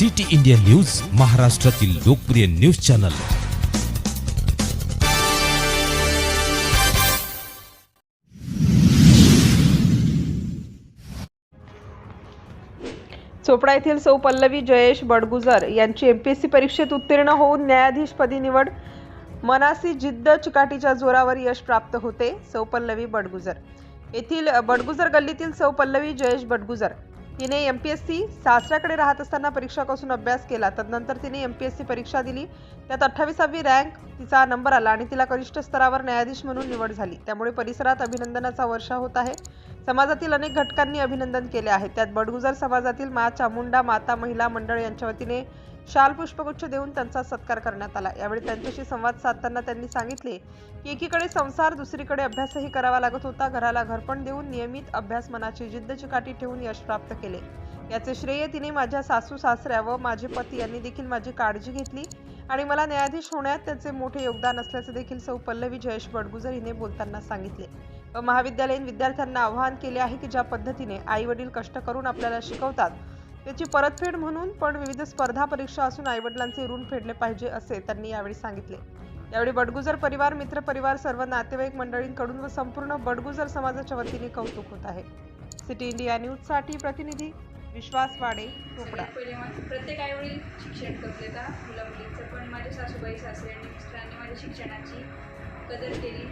City India news महाराष्ट्रातील लोकप्रिय news channel. Chopra येथील सौ पल्लवी जयेश बडगुजर यांची एमपीएससी परीक्षेत उत्तीर्ण होऊन न्यायाधीशपदी निवड. मनासी जिद्द चिकाटीच्या जोरावर यश प्राप्त होते सौ पल्लवी बडगुजर. येथील बडगुजर गल्लीतील सौ पल्लवी जयेश बडगुजर तिने एम पी एस सी सासऱ्याकडे राहत असताना परीक्षापासून अभ्यास केला. तदनंतर तिने एम पी एस सी परीक्षा दिली. त्यात अठ्ठावीसावी रँक तिचा नंबर आला आणि तिला कनिष्ठ स्तरावर न्यायाधीश म्हणून निवड झाली. त्यामुळे परिसरात अभिनंदनाचा वर्षा होत आहे. समाजातील अनेक घटकांनी अभिनंदन केले आहे. त्यात बडगुजर समाजातील मा चामुंडा माता महिला मंडळ यांच्या वतीने शाल पुष्पगुच्छ देऊन त्यांचा सत्कार करण्यात आला. यावेळी त्यांच्याशी संवाद साधताना त्यांनी सांगितले की एकीकडे संसार दुसरीकडे अभ्यासही करावा लागत होता. घराला घरपण देऊन नियमित अभ्यास मनाची जिद्द चिकाटी ठेवून यश प्राप्त केले. याचे श्रेय तिने माझ्या सासू सासऱ्या व माझे पती यांनी देखील माझी काळजी घेतली आणि मला न्यायाधीश होण्यात त्याचे मोठे योगदान असल्याचे देखील सौ पल्लवी जयेश बडगुजर हिने बोलताना सांगितले. व महाविद्यालयीन विद्यार्थ्यांना आवाहन केले आहे की ज्या पद्धतीने आई वडील कष्ट करून आपल्याला शिकवतात त्याची परतफेड म्हणून पण विविध स्पर्धा परीक्षा असून आईवडिलांचे ऋण फेडले पाहिजे असे त्यांनी यावेळी सांगितले. यावेळी बडगुजर परिवार मित्र परिवार सर्व नातेवाईक मंडळींकडून व संपूर्ण बडगुजर समाजाच्या वतीने कौतुक होत आहे. सिटी इंडिया न्यूजसाठी प्रतिनिधी विश्वास वाडे चोपडा पहिले माझे प्रत्येक आईवडील शिक्षण करत येतात मुला मुलींचं पण माझ्या सासूबाई सासरे आणि मिस्टरांनी माझ्या शिक्षणाची कदर केली.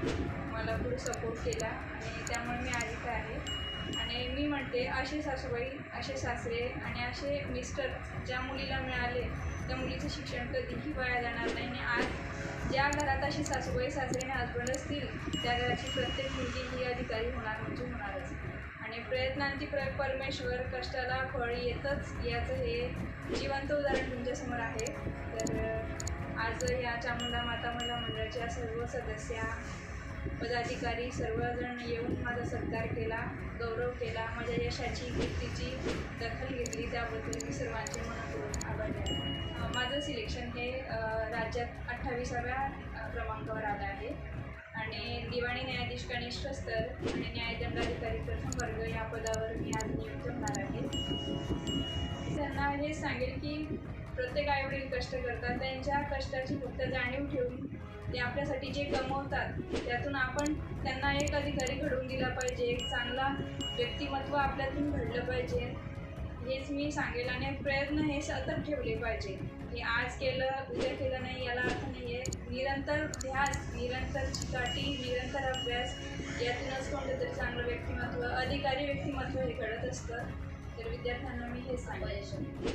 मला पुढे सपोर्ट केला. आणि त्यामुळे मी आज इथे आहे. ते असे सासूबाई असे सासरे आणि असे मिस्टर ज्या मुलीला मिळाले त्या मुलीचं शिक्षण कधीही वाया जाणार नाही. आणि आज ज्या घरात अशी सासूबाई सासरे आणि हजबंड असतील त्या घराची प्रत्येक मुलगी ही अधिकारी होणार म्हणजे होणारच. आणि प्रयत्नांची प्र परमेश्वर कष्टाला फळ येतच याचं हे जिवंत उदाहरण तुमच्यासमोर आहे. तर आज या चामुंडा माता महिला मंडळाच्या सर्व सदस्या पदाधिकारी सर्वजण येऊन माझा सत्कार केला गौरव केला माझ्या यशाची कीर्तीची दखल घेतली. त्याबद्दल मी सर्वांचे मनापूर्वक आभार आहे माझं सिलेक्शन हे राज्यात अठ्ठावीसाव्या क्रमांकावर आलं आहे. आणि दिवाणी न्यायाधीश कनिष्ठ स्तर आणि न्यायदंडाधिकारी प्रथम वर्ग या पदावर मी आज नियुक्त होणार आहे. त्यांना हे सांगेल की प्रत्येक आईवडील कष्ट करतात. त्यांच्या कष्टाची फक्त जाणीव ठेवून ते आपल्यासाठी जे कमवतात त्यातून आपण त्यांना एक अधिकारी घडवून दिला पाहिजे एक चांगला व्यक्तिमत्व आपल्यातून घडलं पाहिजे. हेच मी सांगेल आणि प्रयत्न हे सतत ठेवले पाहिजे. की आज केलं उद्या केलं नाही याला अर्थ नाही आहे निरंतर ध्यास निरंतर चिकाटी निरंतर अभ्यास यातूनच कोणतं तरी चांगलं व्यक्तिमत्व अधिकारी व्यक्तिमत्व हे घडत असतं. तर विद्यार्थ्यांना मी हे सांगेल.